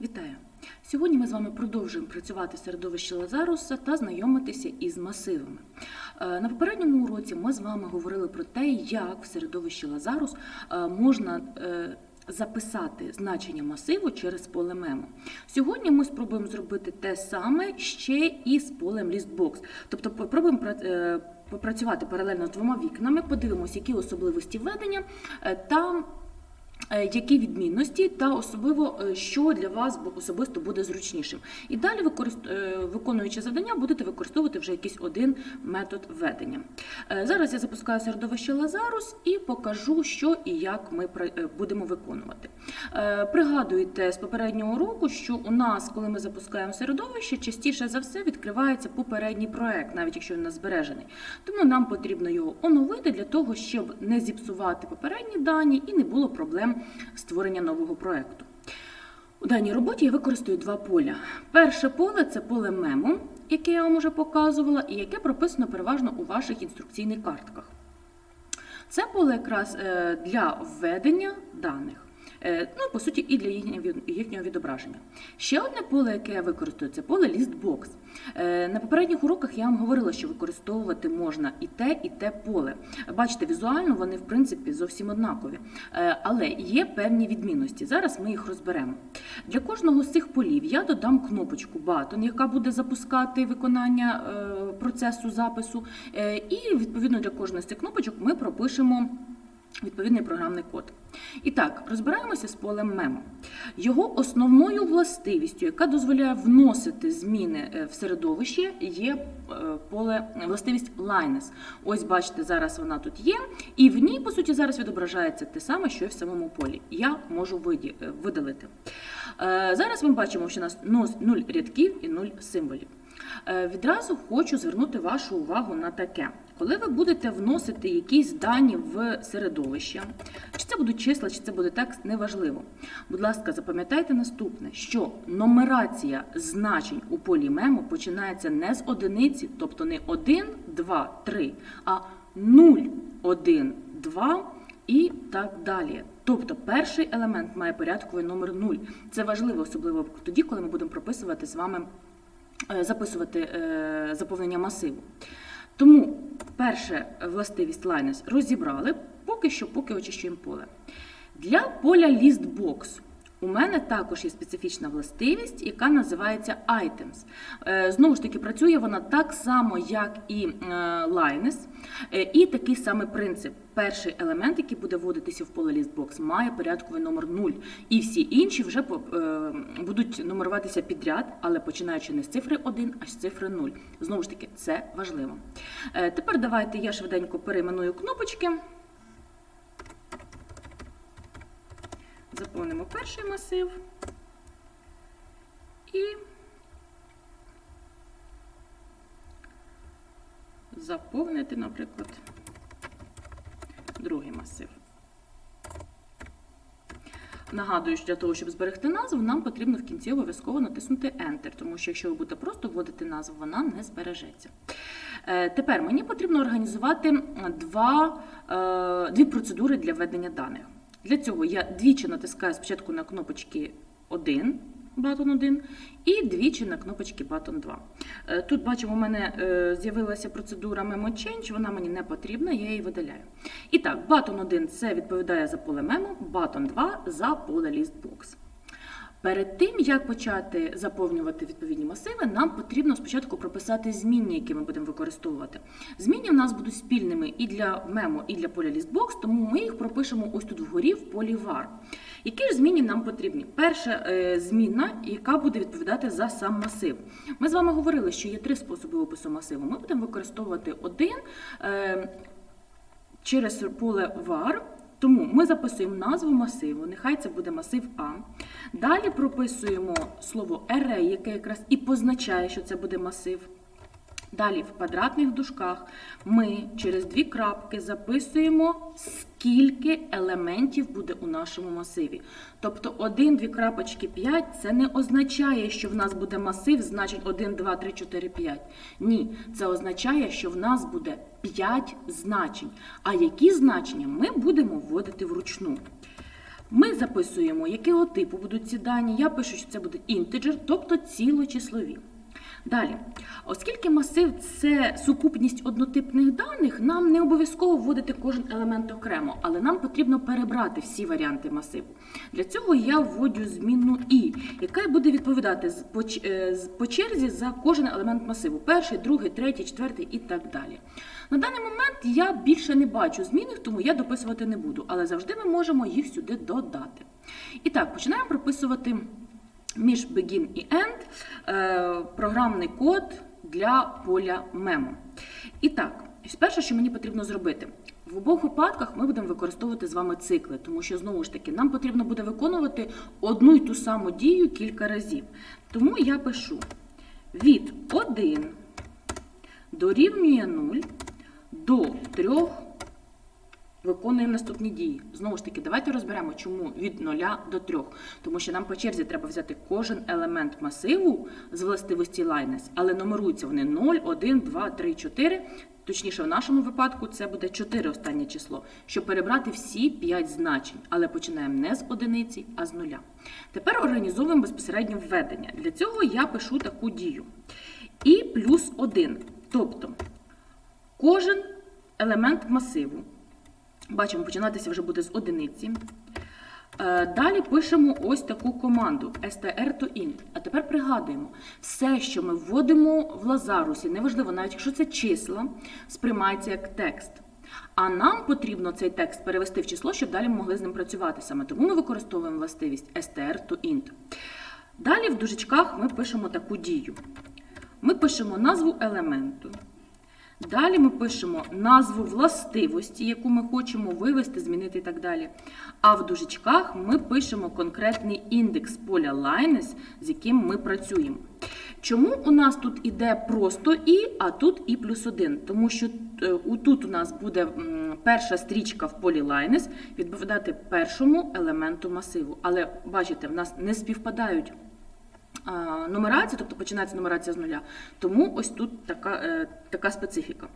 Вітаю! Сьогодні ми з вами продовжуємо працювати в середовищі Лазаруса та знайомитися із масивами. Е, На попередньому уроці ми з вами говорили про те, як в середовищі Лазарус е, можна е, записати значення масиву через поле мемо. Сьогодні ми спробуємо зробити те саме ще і з полем лістбокс. Тобто попробуємо пра- попрацювати паралельно з двома вікнами, подивимося, які особливості введення е, та Е, Які відмінності та особливо, е, що для вас особисто буде зручнішим. І далі, е, виконуючи завдання, будете використовувати вже якийсь один метод введення. Е, Зараз я запускаю середовище Лазарус і покажу, що і як ми е, будемо виконувати. Е, Пригадуйте з попереднього року, що у нас, коли ми запускаємо середовище, частіше за все відкривається попередній проект, навіть якщо він нас збережений. Тому нам потрібно його оновити для того, щоб не зіпсувати попередні дані і не було проблем створення нового проекту. У даній роботі я використаю два поля. Перше поле це поле мемо, яке я вам вже показувала, і яке прописано переважно у ваших інструкційних картках. Це поле якраз е, для введення даних. Е, Ну, по суті, і для їхнього відображення. Ще одне поле, яке я використовую, це поле лістбокс. Е, На попередніх уроках я вам говорила, що використовувати можна і те, і те поле. Бачите, візуально вони в принципі зовсім однакові, Е, але є певні відмінності. Зараз ми їх розберемо. Для кожного з цих полів я додам кнопочку Button, яка буде запускати виконання процесу запису. І відповідно для кожної з цих кнопочок ми пропишемо. Відповідний програмний код. І так, розбираємося з полем мемо. Його основною властивістю, яка дозволяє вносити зміни е, в середовище, є е, поле властивість Lines. Ось бачите, зараз вона тут є, і в ній, по суті, зараз відображається те саме, що і в самому полі. Я можу е, видалити. Зараз ми бачимо, що у нас 0 рядків і 0 символів. Відразу хочу звернути вашу увагу на таке. Коли ви будете вносити якісь дані в середовище, чи це будуть числа, чи це буде текст, неважливо. Будь ласка, запам'ятайте наступне, що нумерація значень у полі мемо починається не з одиниці, тобто не 1, 2, 3, а 0, 1, 2 і так далі. Тобто перший елемент має порядковий номер 0. Це важливо, особливо тоді, коли ми будемо прописувати з вами е, записувати е, заповнення масиву. Тому перше властивість лайнес розібрали, поки що, поки очищуємо поле. Для поля listbox у мене також є специфічна властивість, яка називається items. Е, Знову ж таки, працює вона так само, як і е, Linus. Е, І такий самий принцип. Перший елемент, який буде вводитися в поле listbox, має порядковий номер 0. І всі інші вже будуть нумеруватися підряд, але починаючи не з цифри 1, а з цифри 0. Знову ж таки, це важливо. Тепер давайте я швиденько перейменую кнопочки. Заповнимо перший масив і заповнити, наприклад, другий масив. Нагадую, що для того, щоб зберегти назву, нам потрібно в кінці обов'язково натиснути Enter, тому що якщо ви будете просто вводити назву, вона не збережеться. Е, Тепер мені потрібно організувати два, е, дві процедури для введення даних. Для цього я двічі натискаю спочатку на кнопочки 1, батон 1, і двічі на кнопочки Button 2. Е, Тут бачимо, у мене е, з'явилася процедура Memo Change, вона мені не потрібна, я її видаляю. І так, Button 1 це відповідає за поле Memo, батон 2 за поле Listbox. Перед тим, як почати заповнювати відповідні масиви, нам потрібно спочатку прописати змінні, які ми будемо використовувати. Змінні в нас будуть спільними і для мемо, і для поля listbox, тому ми їх пропишемо ось тут вгорі в полі var. Які ж змінні нам потрібні? Перша е, змінна, яка буде відповідати за сам масив. Ми з вами говорили, що є три способи опису масиву. Ми будемо використовувати один. Е, через поле var. Тому ми записуємо назву масиву, нехай це буде масив А. Далі прописуємо слово array, яке якраз і позначає, що це буде масив. Далі в квадратних дужках ми через дві крапки записуємо, скільки елементів буде у нашому масиві. Тобто 1, 2 крапочки 5 це не означає, що в нас буде масив, значить 1, 2, 3, 4, 5. Ні, це означає, що в нас буде 5 значень. А які значення ми будемо вводити вручну. Ми записуємо, якого типу будуть ці дані. Я пишу, що це буде інтеджер, тобто цілочислові. Далі, оскільки масив це сукупність однотипних даних, нам не обов'язково вводити кожен елемент окремо, але нам потрібно перебрати всі варіанти масиву. Для цього я вводжу змінну і, яка буде відповідати е, по черзі за кожен елемент масиву: перший, другий, третій, четвертий і так далі. На даний момент я більше не бачу змінних, тому я дописувати не буду, але завжди ми можемо їх сюди додати. І так, починаємо прописувати між begin і end е, програмний код для поля мемо. І так, перше, що мені потрібно зробити. В обох випадках ми будемо використовувати з вами цикли, тому що знову ж таки нам потрібно буде виконувати одну й ту саму дію кілька разів. Тому я пишу від 1 дорівнює 0 до 3 виконуємо наступні дії. Знову ж таки, давайте розберемо, чому від 0 до 3. Тому що нам по черзі треба взяти кожен елемент масиву з властивості Linus, але нумеруються вони 0, 1, 2, 3, 4. Точніше, в нашому випадку це буде 4 останнє число, щоб перебрати всі 5 значень. Але починаємо не з одиниці, а з нуля. Тепер організовуємо безпосередньо введення. Для цього я пишу таку дію. І плюс 1. Тобто кожен елемент масиву Бачимо, починатися вже буде з одиниці. Е, Далі пишемо ось таку команду str to int. А тепер пригадуємо, все, що ми вводимо в Лазарусі, неважливо, навіть якщо це числа, сприймається як текст. А нам потрібно цей текст перевести в число, щоб далі ми могли з ним працювати саме. Тому ми використовуємо властивість str to int. Далі в дужечках ми пишемо таку дію. Ми пишемо назву елементу. Далі ми пишемо назву властивості, яку ми хочемо вивести, змінити і так далі. А в дужечках ми пишемо конкретний індекс поля Linus, з яким ми працюємо. Чому у нас тут іде просто і, а тут і плюс 1? Тому що е, тут у нас буде перша стрічка в полі Linus відповідати першому елементу масиву. Але бачите, в нас не співпадають а, нумерація, тобто починається нумерація з нуля. Тому ось тут така, е, така специфіка.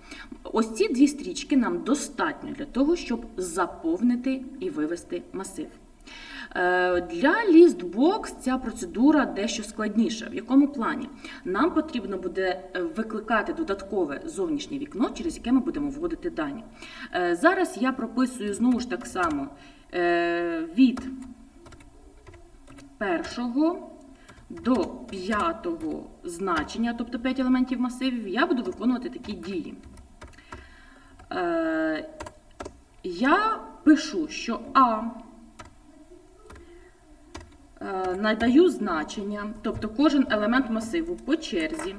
Ось ці дві стрічки нам достатньо для того, щоб заповнити і вивести масив. Е, Для лістбокс ця процедура дещо складніша. В якому плані? Нам потрібно буде е, викликати додаткове зовнішнє вікно, через яке ми будемо вводити дані. Зараз я прописую знову ж так само від першого до п'ятого значення, тобто 5 елементів масивів, я буду виконувати такі дії. Е, я пишу, що А е, надаю значення, тобто кожен елемент масиву по черзі.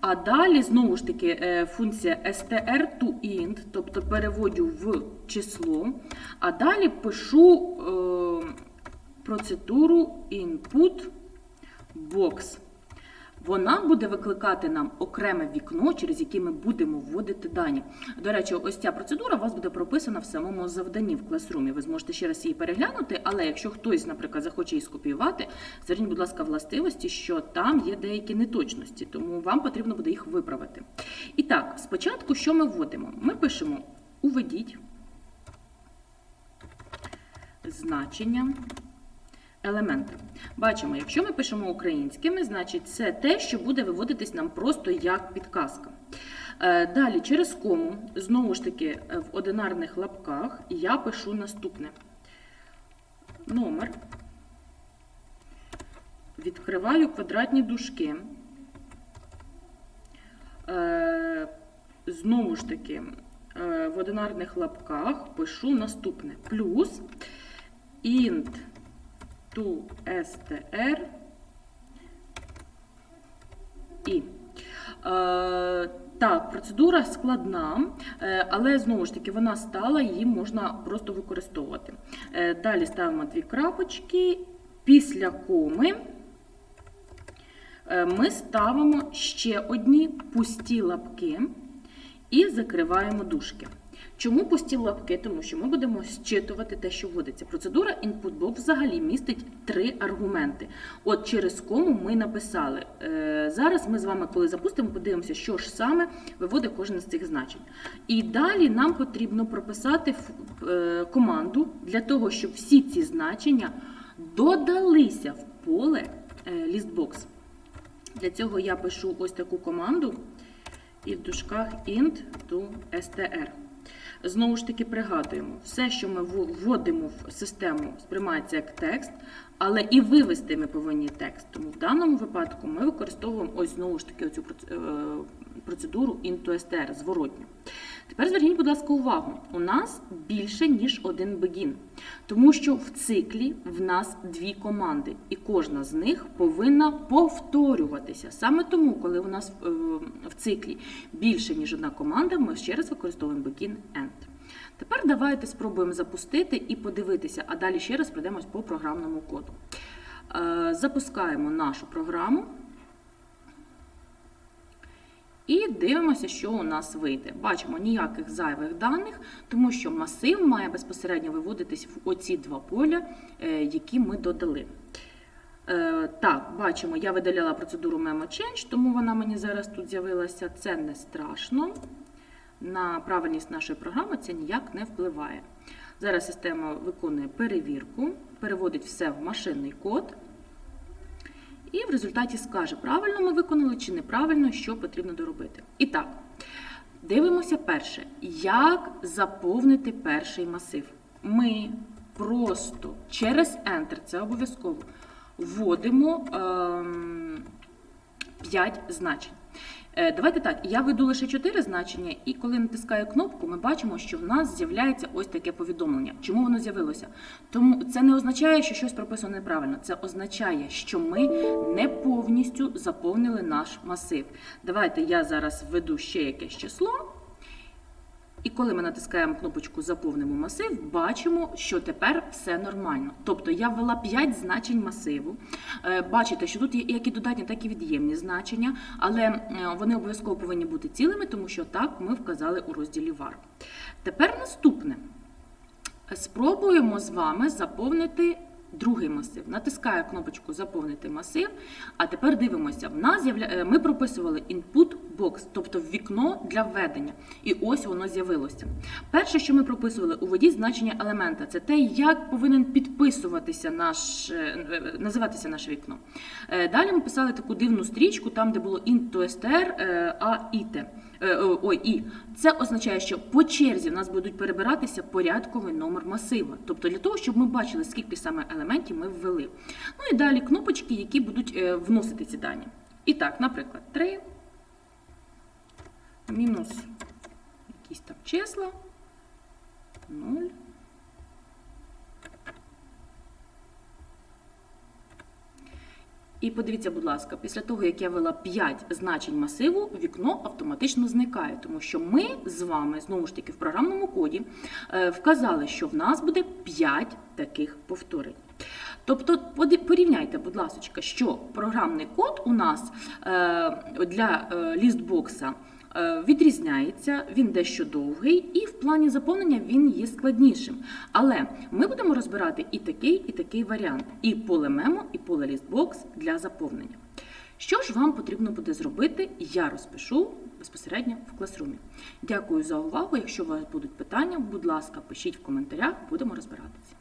А далі, знову ж таки, е, функція str to int, тобто переводю в число. А далі пишу е, процедуру input box. Вона буде викликати нам окреме вікно, через яке ми будемо вводити дані. До речі, ось ця процедура у вас буде прописана в самому завданні в класрумі. Ви зможете ще раз її переглянути, але якщо хтось, наприклад, захоче її скопіювати, зверніть, будь ласка, властивості, що там є деякі неточності, тому вам потрібно буде їх виправити. І так, спочатку, що ми вводимо? Ми пишемо уведіть значення елементи. Бачимо, якщо ми пишемо українськими, значить це те, що буде виводитись нам просто як підказка. Е, Далі, через кому, знову ж таки, в одинарних лапках я пишу наступне. Номер. Відкриваю квадратні дужки. Е, Знову ж таки, е, в одинарних лапках пишу наступне. Плюс int to str і. Е, так, процедура складна, е, але знову ж таки вона стала, її можна просто використовувати. Е, далі ставимо дві крапочки. Після коми ми ставимо ще одні пусті лапки і закриваємо дужки. Чому пусті лапки? Тому що ми будемо зчитувати те, що вводиться. Процедура InputBox взагалі містить три аргументи. От через кому ми написали. Е, Зараз ми з вами, коли запустимо, подивимося, що ж саме виводить кожне з цих значень. І далі нам потрібно прописати е, команду для того, щоб всі ці значення додалися в поле е, listbox. Для цього я пишу ось таку команду і в дужках int to str. Знову ж таки пригадуємо, все, що ми вводимо в систему, сприймається як текст, але і вивести ми повинні текст. Тому в даному випадку ми використовуємо ось знову ж таки оцю е, процедуру str, зворотню. Тепер зверніть, будь ласка, увагу. У нас більше, ніж один begin. Тому що в циклі в нас дві команди, і кожна з них повинна повторюватися. Саме тому, коли у нас е, в циклі більше, ніж одна команда, ми ще раз використовуємо begin end. Тепер давайте спробуємо запустити і подивитися, а далі ще раз пройдемось по програмному коду. Е, Запускаємо нашу програму. І дивимося, що у нас вийде. Бачимо ніяких зайвих даних, тому що масив має безпосередньо виводитись в оці два поля, е, які ми додали. Е, Так, бачимо, я видаляла процедуру Memo тому вона мені зараз тут з'явилася. Це не страшно. На правильність нашої програми це ніяк не впливає. Зараз система виконує перевірку, переводить все в машинний код. І в результаті скаже, правильно ми виконали чи неправильно, що потрібно доробити. І так, дивимося перше, як заповнити перший масив. Ми просто через Enter, це обов'язково, вводимо ем, 5 значень. Е, Давайте так, я веду лише чотири значення, і коли натискаю кнопку, ми бачимо, що в нас з'являється ось таке повідомлення. Чому воно з'явилося? Тому це не означає, що щось прописано неправильно. Це означає, що ми не повністю заповнили наш масив. Давайте я зараз введу ще якесь число. І коли ми натискаємо кнопочку Заповнимо масив, бачимо, що тепер все нормально. Тобто я ввела 5 значень масиву. Е, Бачите, що тут є як і додатні, так і від'ємні значення, але е, вони обов'язково повинні бути цілими, тому що так ми вказали у розділі var. Тепер наступне. Спробуємо з вами заповнити другий масив. Натискаю кнопочку Заповнити масив. А тепер дивимося. В нас е, ми прописували input box, тобто вікно для введення. І ось воно з'явилося. Перше, що ми прописували у воді значення елемента, це те, як повинен підписуватися наш, е, е, називатися наше вікно. Е, Далі ми писали таку дивну стрічку, там, де було int to str, Ой, і це означає, що по черзі в нас будуть перебиратися порядковий номер масива. Тобто для того, щоб ми бачили, скільки саме елементів ми ввели. Ну і далі кнопочки, які будуть вносити ці дані. І так, наприклад, 3 мінус якісь там числа, 0. І подивіться, будь ласка, після того, як я ввела 5 значень масиву, вікно автоматично зникає, тому що ми з вами, знову ж таки, в програмному коді е, вказали, що в нас буде 5 таких повторень. Тобто порівняйте, будь ласка, що програмний код у нас е, для е, лістбокса відрізняється, він дещо довгий, і в плані заповнення він є складнішим. Але ми будемо розбирати і такий, і такий варіант: і поле мемо, і поле лістбокс для заповнення. Що ж вам потрібно буде зробити, я розпишу безпосередньо в класрумі. Дякую за увагу. Якщо у вас будуть питання, будь ласка, пишіть в коментарях, будемо розбиратися.